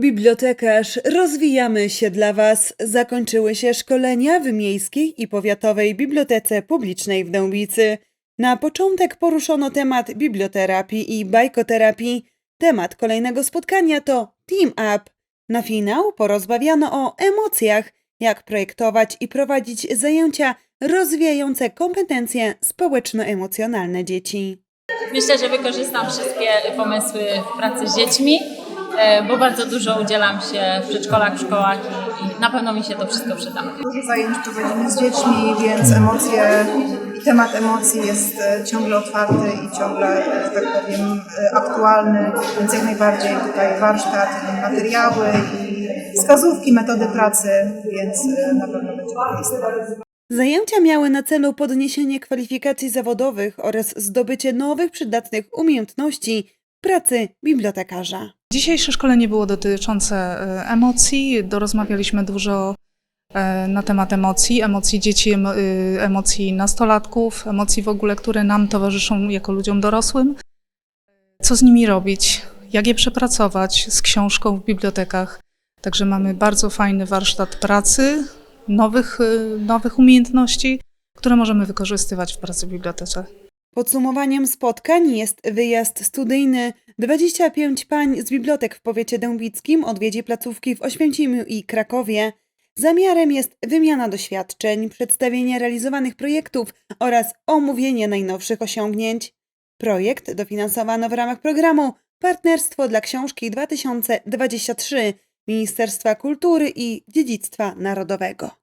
Bibliotekarz, rozwijamy się dla Was. Zakończyły się szkolenia w Miejskiej i Powiatowej Bibliotece Publicznej w Dębicy. Na początek poruszono temat biblioterapii i bajkoterapii. Temat kolejnego spotkania to Team Up. Na finał porozmawiano o emocjach, jak projektować i prowadzić zajęcia rozwijające kompetencje społeczno-emocjonalne dzieci. Myślę, że wykorzystam wszystkie pomysły w pracy z dziećmi, bo bardzo dużo udzielam się w przedszkolach, w szkołach i, na pewno mi się to wszystko przyda. Dużo zajęć prowadzimy z dziećmi, więc emocje i temat emocji jest e, ciągle otwarty i ciągle, e, że tak powiem, e, aktualny, więc jak najbardziej tutaj warsztat, materiały i wskazówki, metody pracy, więc e, na pewno będzie korzystne. Zajęcia miały na celu podniesienie kwalifikacji zawodowych oraz zdobycie nowych przydatnych umiejętności pracy bibliotekarza. Dzisiejsze szkolenie było dotyczące e, emocji. Dorozmawialiśmy dużo e, na temat emocji, emocji dzieci, y, emocji nastolatków, emocji w ogóle, które nam towarzyszą jako ludziom dorosłym. Co z nimi robić, jak je przepracować z książką w bibliotekach. Także mamy bardzo fajny warsztat pracy, nowych, y, nowych umiejętności, które możemy wykorzystywać w pracy w bibliotece. Podsumowaniem spotkań jest wyjazd studyjny. 25 pań z bibliotek w powiecie dębickim odwiedzi placówki w Oświęcimiu i Krakowie. Zamiarem jest wymiana doświadczeń, przedstawienie realizowanych projektów oraz omówienie najnowszych osiągnięć. Projekt dofinansowano w ramach programu Partnerstwo dla Książki 2023 Ministerstwa Kultury i Dziedzictwa Narodowego.